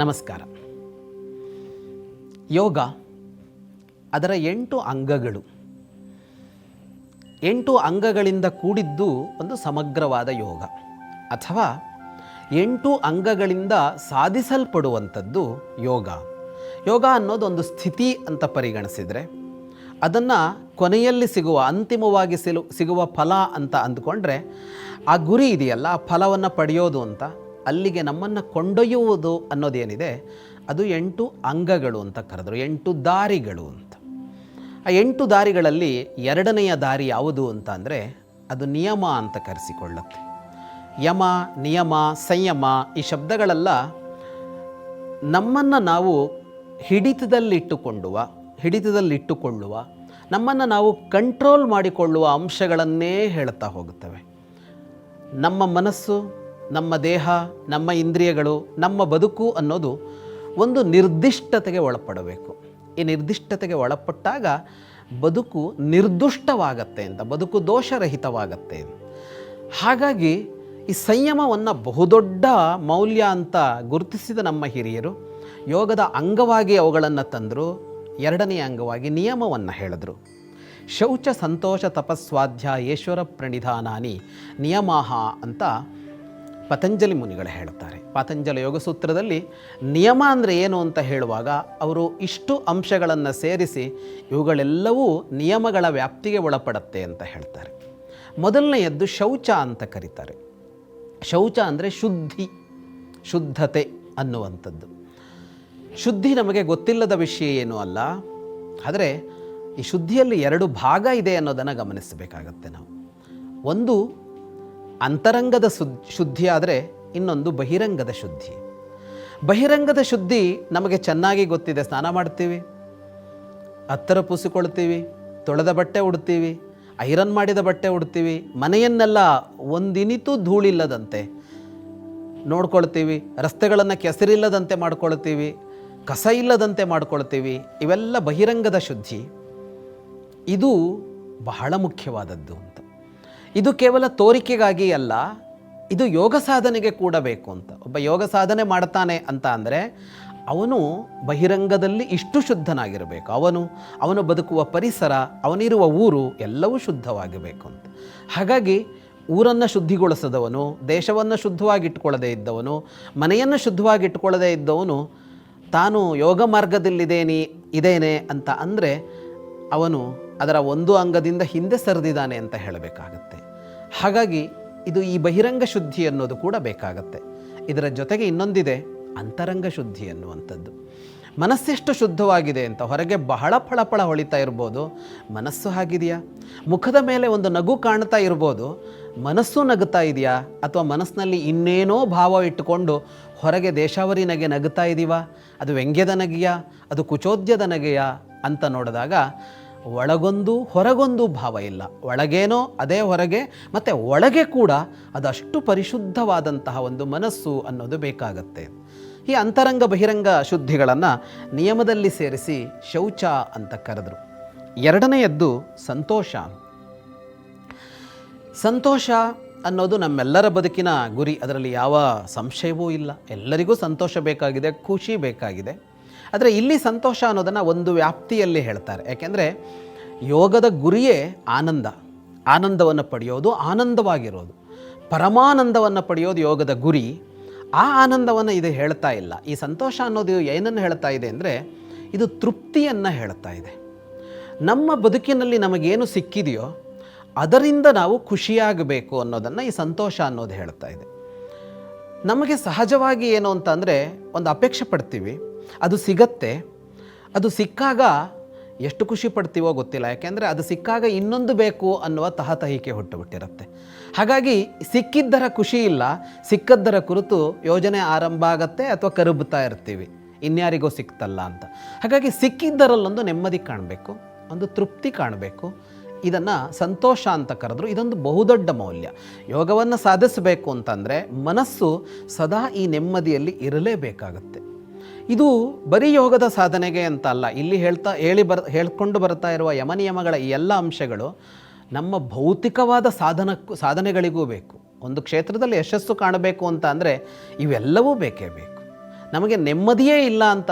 ನಮಸ್ಕಾರ. ಯೋಗ ಅದರ ಎಂಟು ಅಂಗಗಳು. ಎಂಟು ಅಂಗಗಳಿಂದ ಕೂಡಿದ್ದು ಒಂದು ಸಮಗ್ರವಾದ ಯೋಗ. ಅಥವಾ ಎಂಟು ಅಂಗಗಳಿಂದ ಸಾಧಿಸಲ್ಪಡುವಂಥದ್ದು ಯೋಗ. ಯೋಗ ಅನ್ನೋದು ಒಂದು ಸ್ಥಿತಿ ಅಂತ ಪರಿಗಣಿಸಿದರೆ ಅದನ್ನು ಕೊನೆಯಲ್ಲಿ ಸಿಗುವ, ಅಂತಿಮವಾಗಿ ಸಿಲು, ಸಿಗುವ ಫಲ ಅಂತ ಅಂದ್ಕೊಂಡ್ರೆ ಆ ಗುರಿ ಇದೆಯಲ್ಲ, ಆ ಫಲವನ್ನು ಪಡೆಯೋದು ಅಂತ ಅಲ್ಲಿಗೆ ನಮ್ಮನ್ನು ಕೊಂಡೊಯ್ಯುವುದು ಅನ್ನೋದೇನಿದೆ, ಅದು ಎಂಟು ಅಂಗಗಳು ಅಂತ ಕರೆದರು, ಎಂಟು ದಾರಿಗಳು ಅಂತ. ಆ ಎಂಟು ದಾರಿಗಳಲ್ಲಿ ಎರಡನೆಯ ದಾರಿ ಯಾವುದು ಅಂತ ಅಂದರೆ ಅದು ನಿಯಮ ಅಂತ ಕರೆಸಿಕೊಳ್ಳುತ್ತೆ. ಯಮ, ನಿಯಮ, ಸಂಯಮ ಈ ಶಬ್ದಗಳೆಲ್ಲ ನಮ್ಮನ್ನು ನಾವು ಹಿಡಿತದಲ್ಲಿಟ್ಟುಕೊಂಡುವ ಹಿಡಿತದಲ್ಲಿಟ್ಟುಕೊಳ್ಳುವ, ನಮ್ಮನ್ನು ನಾವು ಕಂಟ್ರೋಲ್ ಮಾಡಿಕೊಳ್ಳುವ ಅಂಶಗಳನ್ನೇ ಹೇಳ್ತಾ ಹೋಗುತ್ತವೆ. ನಮ್ಮ ಮನಸ್ಸು ನಮ್ಮ ದೇಹ, ನಮ್ಮ ಇಂದ್ರಿಯಗಳು, ನಮ್ಮ ಬದುಕು ಅನ್ನೋದು ಒಂದು ನಿರ್ದಿಷ್ಟತೆಗೆ ಒಳಪಡಬೇಕು. ಈ ನಿರ್ದಿಷ್ಟತೆಗೆ ಒಳಪಟ್ಟಾಗ ಬದುಕು ನಿರ್ದುಷ್ಟವಾಗತ್ತೆ ಅಂತ, ಬದುಕು ದೋಷರಹಿತವಾಗತ್ತೆ ಹಾಗಾಗಿ ಈ ಸಂಯಮವನ್ನು ಬಹುದೊಡ್ಡ ಮೌಲ್ಯ ಅಂತ ಗುರುತಿಸಿದ ನಮ್ಮ ಹಿರಿಯರು ಯೋಗದ ಅಂಗವಾಗಿ ಅವುಗಳನ್ನು ತಂದರು. ಎರಡನೆಯ ಅಂಗವಾಗಿ ನಿಯಮವನ್ನು ಹೇಳಿದ್ರು. ಶೌಚ ಸಂತೋಷ ತಪಸ್ವಾಧ್ಯ ಈಶ್ವರ ಪ್ರಣಿಧಾನಾನಿ ನಿಯಮಾಹ ಅಂತ ಪತಂಜಲಿ ಮುನಿಗಳು ಹೇಳುತ್ತಾರೆ. ಪತಂಜಲಿ ಯೋಗಸೂತ್ರದಲ್ಲಿ ನಿಯಮ ಅಂದರೆ ಏನು ಅಂತ ಹೇಳುವಾಗ ಅವರು ಇಷ್ಟು ಅಂಶಗಳನ್ನು ಸೇರಿಸಿ ಇವುಗಳೆಲ್ಲವೂ ನಿಯಮಗಳ ವ್ಯಾಪ್ತಿಗೆ ಒಳಪಡುತ್ತೆ ಅಂತ ಹೇಳ್ತಾರೆ. ಮೊದಲನೆಯದ್ದು ಶೌಚ ಅಂತ ಕರೀತಾರೆ. ಶೌಚ ಅಂದರೆ ಶುದ್ಧಿ, ಶುದ್ಧತೆ ಅನ್ನುವಂಥದ್ದು. ಶುದ್ಧಿ ನಮಗೆ ಗೊತ್ತಿಲ್ಲದ ವಿಷಯ ಏನೂ ಅಲ್ಲ, ಆದರೆ ಈ ಶುದ್ಧಿಯಲ್ಲಿ ಎರಡು ಭಾಗ ಇದೆ ಅನ್ನೋದನ್ನು ಗಮನಿಸಬೇಕಾಗತ್ತೆ ನಾವು. ಒಂದು ಅಂತರಂಗದ ಶುದ್ಧಿ ಆದರೆ ಇನ್ನೊಂದು ಬಹಿರಂಗದ ಶುದ್ಧಿ. ಬಹಿರಂಗದ ಶುದ್ಧಿ ನಮಗೆ ಚೆನ್ನಾಗಿ ಗೊತ್ತಿದೆ, ಸ್ನಾನ ಮಾಡ್ತೀವಿ, ಹತ್ತರ ಪೂಸಿಕೊಳ್ತೀವಿ ತೊಳೆದ ಬಟ್ಟೆ ಉಡ್ತೀವಿ, ಐರನ್ ಮಾಡಿದ ಬಟ್ಟೆ ಉಡ್ತೀವಿ, ಮನೆಯನ್ನೆಲ್ಲ ಒಂದಿನಿತೂ ಧೂಳಿಲ್ಲದಂತೆ ನೋಡ್ಕೊಳ್ತೀವಿ, ರಸ್ತೆಗಳನ್ನು ಕೆಸರಿಲ್ಲದಂತೆ ಮಾಡ್ಕೊಳ್ತೀವಿ, ಕಸ ಇಲ್ಲದಂತೆ ಮಾಡ್ಕೊಳ್ತೀವಿ, ಇವೆಲ್ಲ ಬಹಿರಂಗದ ಶುದ್ಧಿ. ಇದು ಬಹಳ ಮುಖ್ಯವಾದದ್ದು. ಇದು ಕೇವಲ ತೋರಿಕೆಗಾಗಿ ಅಲ್ಲ, ಇದು ಯೋಗ ಸಾಧನೆಗೆ ಕೂಡ ಬೇಕು ಅಂತ. ಒಬ್ಬ ಯೋಗ ಸಾಧನೆ ಮಾಡ್ತಾನೆ ಅಂತ ಅಂದರೆ ಅವನು ಬಹಿರಂಗದಲ್ಲಿ ಇಷ್ಟು ಶುದ್ಧನಾಗಿರಬೇಕು. ಅವನು ಅವನು ಬದುಕುವ ಪರಿಸರ, ಅವನಿರುವ ಊರು ಎಲ್ಲವೂ ಶುದ್ಧವಾಗಿರಬೇಕು ಅಂತ. ಹಾಗಾಗಿ ಊರನ್ನು ಶುದ್ಧಿಗೊಳಿಸದವನು, ದೇಶವನ್ನು ಶುದ್ಧವಾಗಿಟ್ಕೊಳ್ಳದೇ ಇದ್ದವನು, ಮನೆಯನ್ನು ಶುದ್ಧವಾಗಿಟ್ಕೊಳ್ಳದೇ ಇದ್ದವನು, ತಾನು ಯೋಗ ಮಾರ್ಗದಲ್ಲಿದ್ದೇನೆ ಇದೇನೆ ಅಂತ ಅಂದರೆ ಅವನು ಅದರ ಒಂದು ಅಂಗದಿಂದ ಹಿಂದೆ ಸರಿದಿದ್ದಾನೆ ಅಂತ ಹೇಳಬೇಕಾಗತ್ತೆ. ಹಾಗಾಗಿ ಇದು ಈ ಬಹಿರಂಗ ಶುದ್ಧಿ ಅನ್ನೋದು ಕೂಡ ಬೇಕಾಗತ್ತೆ. ಇದರ ಜೊತೆಗೆ ಇನ್ನೊಂದಿದೆ ಅಂತರಂಗ ಶುದ್ಧಿ ಅನ್ನುವಂಥದ್ದು. ಮನಸ್ಸೆಷ್ಟು ಶುದ್ಧವಾಗಿದೆ ಅಂತ ಹೊರಗೆ ಬಹಳ ಫಳಫಳ ಹೊಳಿತಾ ಇರ್ಬೋದು. ಮನಸ್ಸು ಹಾಗಿದೆಯಾ? ಮುಖದ ಮೇಲೆ ಒಂದು ನಗು ಕಾಣ್ತಾ ಇರ್ಬೋದು. ಮನಸ್ಸು ನಗುತ್ತಾ ಇದೆಯಾ? ಅಥವಾ ಮನಸ್ಸಿನಲ್ಲಿ ಇನ್ನೇನೋ ಭಾವ ಇಟ್ಟುಕೊಂಡು ಹೊರಗೆ ದೇಶಾವರಿ ನಗೆ ನಗುತ್ತಾ ಇದೀವಾ? ಅದು ವ್ಯಂಗ್ಯದ ನಗೆಯ? ಅದು ಕುಚೋದ್ಯದ ನಗೆಯಾ? ಅಂತ ನೋಡಿದಾಗ ಒಳಗೊಂದು ಹೊರಗೊಂದು ಭಾವ ಇಲ್ಲ. ಒಳಗೇನೋ ಅದೇ ಹೊರಗೆ, ಮತ್ತು ಒಳಗೆ ಕೂಡ ಅದಷ್ಟು ಪರಿಶುದ್ಧವಾದಂತಹ ಒಂದು ಮನಸ್ಸು ಅನ್ನೋದು ಬೇಕಾಗತ್ತೆ. ಈ ಅಂತರಂಗ ಬಹಿರಂಗ ಶುದ್ಧಿಗಳನ್ನು ನಿಯಮದಲ್ಲಿ ಸೇರಿಸಿ ಶೌಚ ಅಂತ ಕರೆದರು. ಎರಡನೆಯದ್ದು ಸಂತೋಷ. ಸಂತೋಷ ಅನ್ನೋದು ನಮ್ಮೆಲ್ಲರ ಬದುಕಿನ ಗುರಿ, ಅದರಲ್ಲಿ ಯಾವ ಸಂಶಯವೂ ಇಲ್ಲ. ಎಲ್ಲರಿಗೂ ಸಂತೋಷ ಬೇಕಾಗಿದೆ, ಖುಷಿ ಬೇಕಾಗಿದೆ. ಆದರೆ ಇಲ್ಲಿ ಸಂತೋಷ ಅನ್ನೋದನ್ನು ಒಂದು ವ್ಯಾಪ್ತಿಯಲ್ಲಿ ಹೇಳ್ತಾರೆ. ಯಾಕೆಂದರೆ ಯೋಗದ ಗುರಿಯೇ ಆನಂದ. ಆನಂದವನ್ನು ಪಡೆಯೋದು ಆನಂದವಾಗಿರೋದು. ಪರಮಾನಂದವನ್ನು ಪಡೆಯೋದು ಯೋಗದ ಗುರಿ. ಆ ಆನಂದವನ್ನು ಇದು ಹೇಳ್ತಾ ಇಲ್ಲ. ಈ ಸಂತೋಷ ಅನ್ನೋದು ಏನನ್ನು ಹೇಳ್ತಾ ಇದೆ ಅಂದರೆ ಇದು ತೃಪ್ತಿಯನ್ನು ಹೇಳ್ತಾ ಇದೆ. ನಮ್ಮ ಬದುಕಿನಲ್ಲಿ ನಮಗೇನು ಸಿಕ್ಕಿದೆಯೋ ಅದರಿಂದ ನಾವು ಖುಷಿಯಾಗಬೇಕು ಅನ್ನೋದನ್ನು ಈ ಸಂತೋಷ ಅನ್ನೋದು ಹೇಳ್ತಾ ಇದೆ. ನಮಗೆ ಸಹಜವಾಗಿ ಏನು ಅಂತಂದರೆ ಒಂದು ಅಪೇಕ್ಷೆ ಪಡ್ತೀವಿ, ಅದು ಸಿಗತ್ತೆ, ಅದು ಸಿಕ್ಕಾಗ ಎಷ್ಟು ಖುಷಿ ಪಡ್ತೀವೋ ಗೊತ್ತಿಲ್ಲ, ಯಾಕೆಂದರೆ ಅದು ಸಿಕ್ಕಾಗ ಇನ್ನೊಂದು ಬೇಕು ಅನ್ನುವ ತಹತಹಿಕೆ ಹುಟ್ಟುಬಿಟ್ಟಿರುತ್ತೆ. ಹಾಗಾಗಿ ಸಿಕ್ಕಿದ್ದರ ಖುಷಿ ಇಲ್ಲ, ಸಿಕ್ಕದ್ದರ ಕುರಿತು ಯೋಜನೆ ಆರಂಭ ಆಗತ್ತೆ ಅಥವಾ ಕರುಬುತ್ತಾ ಇರ್ತೀವಿ, ಇನ್ಯಾರಿಗೋ ಸಿಕ್ತಲ್ಲ ಅಂತ. ಹಾಗಾಗಿ ಸಿಕ್ಕಿದ್ದರಲ್ಲೊಂದು ನೆಮ್ಮದಿ ಕಾಣಬೇಕು, ಒಂದು ತೃಪ್ತಿ ಕಾಣಬೇಕು ಇದನ್ನು ಸಂತೋಷ ಅಂತ ಕರೆದ್ರು. ಇದೊಂದು ಬಹುದೊಡ್ಡ ಮೌಲ್ಯ. ಯೋಗವನ್ನು ಸಾಧಿಸಬೇಕು ಅಂತಂದರೆ ಮನಸ್ಸು ಸದಾ ಈ ನೆಮ್ಮದಿಯಲ್ಲಿ ಇರಲೇಬೇಕಾಗತ್ತೆ. ಇದು ಬರೀ ಯೋಗದ ಸಾಧನೆಗೆ ಅಂತ ಅಲ್ಲ. ಇಲ್ಲಿ ಹೇಳ್ತಾ ಹೇಳಿ ಬರ್, ಹೇಳ್ಕೊಂಡು ಬರ್ತಾ ಇರುವ ಯಮನಿಯಮಗಳ ಈ ಎಲ್ಲ ಅಂಶಗಳು ನಮ್ಮ ಭೌತಿಕವಾದ ಸಾಧನಕ್ಕೂ, ಸಾಧನೆಗಳಿಗೂ ಬೇಕು. ಒಂದು ಕ್ಷೇತ್ರದಲ್ಲಿ ಯಶಸ್ಸು ಕಾಣಬೇಕು ಅಂತ ಅಂದರೆ ಇವೆಲ್ಲವೂ ಬೇಕೇ ಬೇಕು. ನಮಗೆ ನೆಮ್ಮದಿಯೇ ಇಲ್ಲ ಅಂತ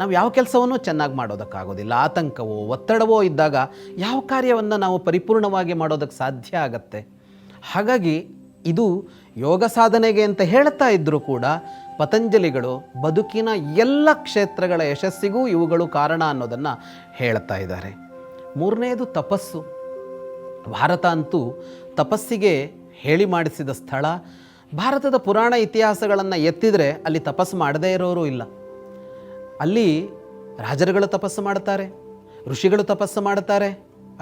ನಾವು ಯಾವ ಕೆಲಸವನ್ನು ಚೆನ್ನಾಗಿ ಮಾಡೋದಕ್ಕಾಗೋದಿಲ್ಲ. ಆತಂಕವೋ, ಒತ್ತಡವೋ ಇದ್ದಾಗ ಯಾವ ಕಾರ್ಯವನ್ನು ನಾವು ಪರಿಪೂರ್ಣವಾಗಿ ಮಾಡೋದಕ್ಕೆ ಸಾಧ್ಯ ಆಗತ್ತೆ? ಹಾಗಾಗಿ ಇದು ಯೋಗ ಸಾಧನೆಗೆ ಅಂತ ಹೇಳ್ತಾ ಇದ್ದರೂ ಕೂಡ ಪತಂಜಲಿಗಳು ಬದುಕಿನ ಎಲ್ಲ ಕ್ಷೇತ್ರಗಳ ಯಶಸ್ಸಿಗೂ ಇವುಗಳು ಕಾರಣ ಅನ್ನೋದನ್ನು ಹೇಳ್ತಾ ಇದ್ದಾರೆ. ಮೂರನೆಯದು ತಪಸ್ಸು. ಭಾರತ ಅಂತೂ ತಪಸ್ಸಿಗೆ ಹೇಳಿ ಮಾಡಿಸಿದ ಸ್ಥಳ. ಭಾರತದ ಪುರಾಣ ಇತಿಹಾಸಗಳನ್ನು ಎತ್ತಿದರೆ ಅಲ್ಲಿ ತಪಸ್ಸು ಮಾಡದೇ ಇರೋರು ಇಲ್ಲ. ಅಲ್ಲಿ ರಾಜರುಗಳು ತಪಸ್ಸು ಮಾಡ್ತಾರೆ ಋಷಿಗಳು ತಪಸ್ಸು ಮಾಡ್ತಾರೆ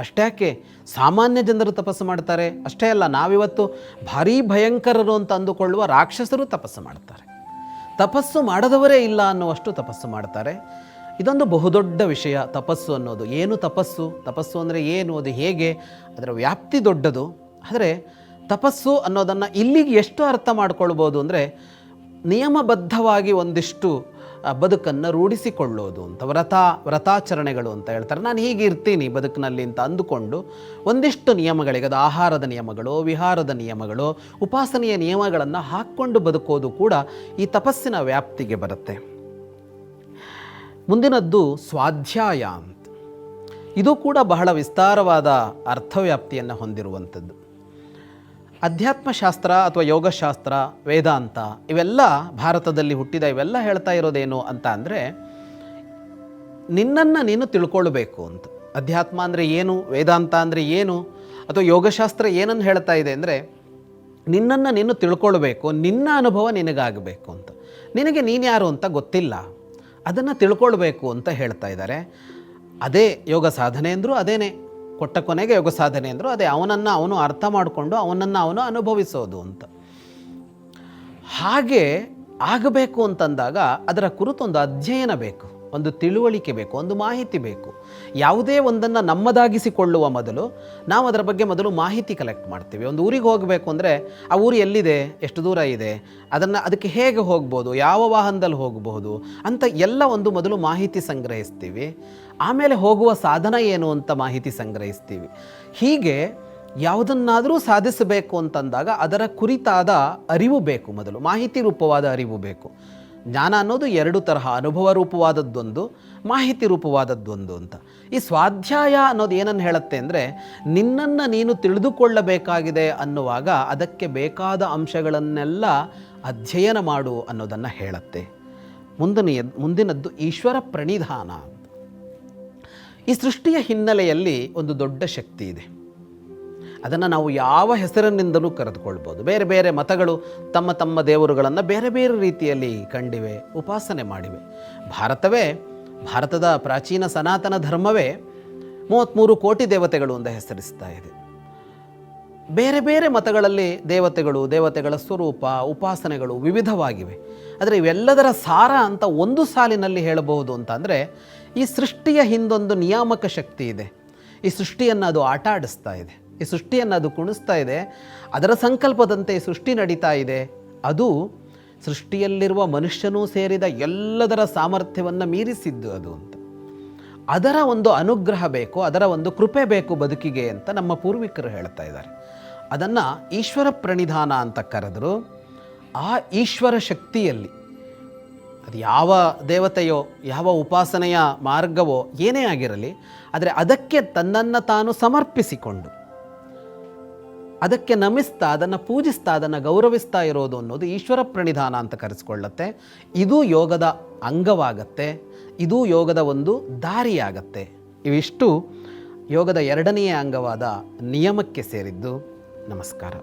ಅಷ್ಟ್ಯಾಕೆ ಸಾಮಾನ್ಯ ಜನರು ತಪಸ್ಸು ಮಾಡ್ತಾರೆ ಅಷ್ಟೇ ಅಲ್ಲ, ನಾವಿವತ್ತು ಭಾರೀ ಭಯಂಕರರು ಅಂತ ಅಂದುಕೊಳ್ಳುವ ರಾಕ್ಷಸರು ತಪಸ್ಸು ಮಾಡ್ತಾರೆ ತಪಸ್ಸು ಮಾಡದವರೇ ಇಲ್ಲ ಅನ್ನುವಷ್ಟು ತಪಸ್ಸು ಮಾಡ್ತಾರೆ ಇದೊಂದು ಬಹುದೊಡ್ಡ ವಿಷಯ, ತಪಸ್ಸು ಅನ್ನೋದು. ಏನು ತಪಸ್ಸು? ತಪಸ್ಸು ಅಂದರೆ ಏನು? ಅದು ಹೇಗೆ? ಅದರ ವ್ಯಾಪ್ತಿ ದೊಡ್ಡದು. ಆದರೆ ತಪಸ್ಸು ಅನ್ನೋದನ್ನು ಇಲ್ಲಿಗೆ ಎಷ್ಟು ಅರ್ಥ ಮಾಡ್ಕೊಳ್ಬೋದು ಅಂದರೆ ನಿಯಮಬದ್ಧವಾಗಿ ಒಂದಿಷ್ಟು ಬದುಕನ್ನು ರೂಢಿಸಿಕೊಳ್ಳೋದು ಅಂತ, ವ್ರತ, ವ್ರತಾಚರಣೆಗಳು ಅಂತ ಹೇಳ್ತಾರೆ. ನಾನು ಹೀಗೆ ಇರ್ತೀನಿ ಬದುಕಿನಲ್ಲಿ ಅಂತ ಅಂದುಕೊಂಡು ಒಂದಿಷ್ಟು ನಿಯಮಗಳಿಗೆ, ಅದು ಆಹಾರದ ನಿಯಮಗಳು, ವಿಹಾರದ ನಿಯಮಗಳು, ಉಪಾಸನೆಯ ನಿಯಮಗಳನ್ನು ಹಾಕ್ಕೊಂಡು ಬದುಕೋದು ಕೂಡ ಈ ತಪಸ್ಸಿನ ವ್ಯಾಪ್ತಿಗೆ ಬರುತ್ತೆ. ಮುಂದಿನದ್ದು ಸ್ವಾಧ್ಯಾಯ ಅಂತ. ಇದು ಕೂಡ ಬಹಳ ವಿಸ್ತಾರವಾದ ಅರ್ಥವ್ಯಾಪ್ತಿಯನ್ನು ಹೊಂದಿರುವಂಥದ್ದು. ಅಧ್ಯಾತ್ಮಶಾಸ್ತ್ರ ಅಥವಾ ಯೋಗಶಾಸ್ತ್ರ, ವೇದಾಂತ ಇವೆಲ್ಲ ಭಾರತದಲ್ಲಿ ಹುಟ್ಟಿದ ಇವೆಲ್ಲ ಹೇಳ್ತಾ ಇರೋದೇನು ಅಂತ ಅಂದರೆ ನಿನ್ನನ್ನು ನೀನು ತಿಳ್ಕೊಳ್ಬೇಕು ಅಂತ. ಅಧ್ಯಾತ್ಮ ಅಂದರೆ ಏನು, ವೇದಾಂತ ಅಂದರೆ ಏನು, ಅಥವಾ ಯೋಗಶಾಸ್ತ್ರ ಏನನ್ನು ಹೇಳ್ತಾ ಇದೆ ಅಂದರೆ ನಿನ್ನನ್ನು ನೀನು ತಿಳ್ಕೊಳ್ಬೇಕು, ನಿನ್ನ ಅನುಭವ ನಿನಗಾಗಬೇಕು ಅಂತ. ನಿನಗೆ ನೀನು ಯಾರು ಅಂತ ಗೊತ್ತಿಲ್ಲ. ಅದನ್ನು ತಿಳ್ಕೊಳ್ಬೇಕು ಅಂತ ಹೇಳ್ತಾ ಇದ್ದಾರೆ. ಅದೇ ಯೋಗ ಸಾಧನೆ ಅಂದರೂ ಅದೇನೇ. ಕೊಟ್ಟ ಕೊನೆಗೆ ಯೋಗ ಸಾಧನೆ ಅಂದರು, ಅದೇ ಅವನನ್ನು ಅವನು ಅರ್ಥ ಮಾಡಿಕೊಂಡು ಅವನನ್ನು ಅವನು ಅನುಭವಿಸೋದು ಅಂತ. ಹಾಗೆ ಆಗಬೇಕು ಅಂತಂದಾಗ ಅದರ ಕುರಿತು ಒಂದು ಅಧ್ಯಯನ ಬೇಕು. ಒಂದು ತಿಳುವಳಿಕೆ ಬೇಕು, ಒಂದು ಮಾಹಿತಿ ಬೇಕು. ಯಾವುದೇ ಒಂದನ್ನು ನಮ್ಮದಾಗಿಸಿಕೊಳ್ಳುವ ಮೊದಲು ನಾವು ಅದರ ಬಗ್ಗೆ ಮೊದಲು ಮಾಹಿತಿ ಕಲೆಕ್ಟ್ ಮಾಡ್ತೀವಿ. ಒಂದು ಊರಿಗೆ ಹೋಗಬೇಕು ಅಂದರೆ ಆ ಊರು ಎಲ್ಲಿದೆ, ಎಷ್ಟು ದೂರ ಇದೆ, ಅದನ್ನು ಅದಕ್ಕೆ ಹೇಗೆ ಹೋಗ್ಬೋದು, ಯಾವ ವಾಹನದಲ್ಲಿ ಹೋಗಬಹುದು ಅಂತ ಎಲ್ಲ ಒಂದು ಮೊದಲು ಮಾಹಿತಿ ಸಂಗ್ರಹಿಸ್ತೀವಿ. ಆಮೇಲೆ ಹೋಗುವ ಸಾಧನ ಏನು ಅಂತ ಮಾಹಿತಿ ಸಂಗ್ರಹಿಸ್ತೀವಿ. ಹೀಗೆ ಯಾವುದನ್ನಾದರೂ ಸಾಧಿಸಬೇಕು ಅಂತಂದಾಗ ಅದರ ಕುರಿತಾದ ಅರಿವು ಬೇಕು ಮೊದಲು, ಮಾಹಿತಿ ರೂಪವಾದ ಅರಿವು ಬೇಕು. ಜ್ಞಾನ ಅನ್ನೋದು ಎರಡು ತರಹ, ಅನುಭವ ರೂಪವಾದದ್ದೊಂದು, ಮಾಹಿತಿ ರೂಪವಾದದ್ದೊಂದು ಅಂತ. ಈ ಸ್ವಾಧ್ಯಾಯ ಅನ್ನೋದು ಏನನ್ನು ಹೇಳುತ್ತೆ ಅಂದರೆ, ನಿನ್ನನ್ನು ನೀನು ತಿಳಿದುಕೊಳ್ಳಬೇಕಾಗಿದೆ ಅನ್ನುವಾಗ ಅದಕ್ಕೆ ಬೇಕಾದ ಅಂಶಗಳನ್ನೆಲ್ಲ ಅಧ್ಯಯನ ಮಾಡು ಅನ್ನೋದನ್ನು ಹೇಳುತ್ತೆ. ಮುಂದನೆಯ, ಮುಂದಿನದ್ದು ಈಶ್ವರ ಪ್ರಣಿಧಾನ. ಈ ಸೃಷ್ಟಿಯ ಹಿನ್ನೆಲೆಯಲ್ಲಿ ಒಂದು ದೊಡ್ಡ ಶಕ್ತಿ ಇದೆ. ಅದನ್ನು ನಾವು ಯಾವ ಹೆಸರಿನಿಂದಲೂ ಕರೆದುಕೊಳ್ಬೋದು. ಬೇರೆ ಬೇರೆ ಮತಗಳು ತಮ್ಮ ತಮ್ಮ ದೇವರುಗಳನ್ನು ಬೇರೆ ಬೇರೆ ರೀತಿಯಲ್ಲಿ ಕಂಡಿವೆ, ಉಪಾಸನೆ ಮಾಡಿವೆ. ಭಾರತವೇ, ಭಾರತದ ಪ್ರಾಚೀನ ಸನಾತನ ಧರ್ಮವೇ ಮೂವತ್ತ್ಮೂರು ಕೋಟಿ ದೇವತೆಗಳು ಅಂತ ಹೆಸರಿಸ್ತಾ ಇದೆ. ಬೇರೆ ಬೇರೆ ಮತಗಳಲ್ಲಿ ದೇವತೆಗಳು, ದೇವತೆಗಳ ಸ್ವರೂಪ, ಉಪಾಸನೆಗಳು ವಿವಿಧವಾಗಿವೆ. ಆದರೆ ಇವೆಲ್ಲದರ ಸಾರ ಅಂತ ಒಂದು ಸಾಲಿನಲ್ಲಿ ಹೇಳಬಹುದು ಅಂತ ಅಂದರೆ ಈ ಸೃಷ್ಟಿಯ ಹಿಂದೊಂದು ನಿಯಾಮಕ ಶಕ್ತಿ ಇದೆ. ಈ ಸೃಷ್ಟಿಯನ್ನು ಅದು ಆಟ ಆಡಿಸ್ತಾ ಇದೆ. ಈ ಸೃಷ್ಟಿಯನ್ನು ಅದು ಕುಣಿಸ್ತಾ ಇದೆ. ಅದರ ಸಂಕಲ್ಪದಂತೆ ಸೃಷ್ಟಿ ನಡೀತಾ ಇದೆ. ಅದು ಸೃಷ್ಟಿಯಲ್ಲಿರುವ ಮನುಷ್ಯನೂ ಸೇರಿದ ಎಲ್ಲದರ ಸಾಮರ್ಥ್ಯವನ್ನು ಮೀರಿಸಿದ್ದು ಅದು ಅಂತ. ಅದರ ಒಂದು ಅನುಗ್ರಹ ಬೇಕು, ಅದರ ಒಂದು ಕೃಪೆ ಬೇಕು ಬದುಕಿಗೆ ಅಂತ ನಮ್ಮ ಪೂರ್ವಿಕರು ಹೇಳ್ತಾ ಇದ್ದಾರೆ. ಅದನ್ನು ಈಶ್ವರ ಪ್ರಣಿಧಾನ ಅಂತ ಕರೆದರು. ಆ ಈಶ್ವರ ಶಕ್ತಿಯಲ್ಲಿ ಅದು ಯಾವ ದೇವತೆಯೋ, ಯಾವ ಉಪಾಸನೆಯ ಮಾರ್ಗವೋ ಏನೇ ಆಗಿರಲಿ, ಆದರೆ ಅದಕ್ಕೆ ತನ್ನನ್ನು ತಾನು ಸಮರ್ಪಿಸಿಕೊಂಡು ಅದಕ್ಕೆ ನಮಿಸ್ತಾ, ಅದನ್ನು ಪೂಜಿಸ್ತಾ, ಅದನ್ನು ಗೌರವಿಸ್ತಾ ಇರೋದು ಅನ್ನೋದು ಈಶ್ವರ ಪ್ರಣಿಧಾನ ಅಂತ ಕರೆಸ್ಕೊಳ್ಳುತ್ತೆ. ಇದು ಯೋಗದ ಅಂಗವಾಗತ್ತೆ. ಇದು ಯೋಗದ ಒಂದು ದಾರಿಯಾಗತ್ತೆ. ಇವಿಷ್ಟು ಯೋಗದ ಎರಡನೆಯ ಅಂಗವಾದ ನಿಯಮಕ್ಕೆ ಸೇರಿದ್ದು. ನಮಸ್ಕಾರ.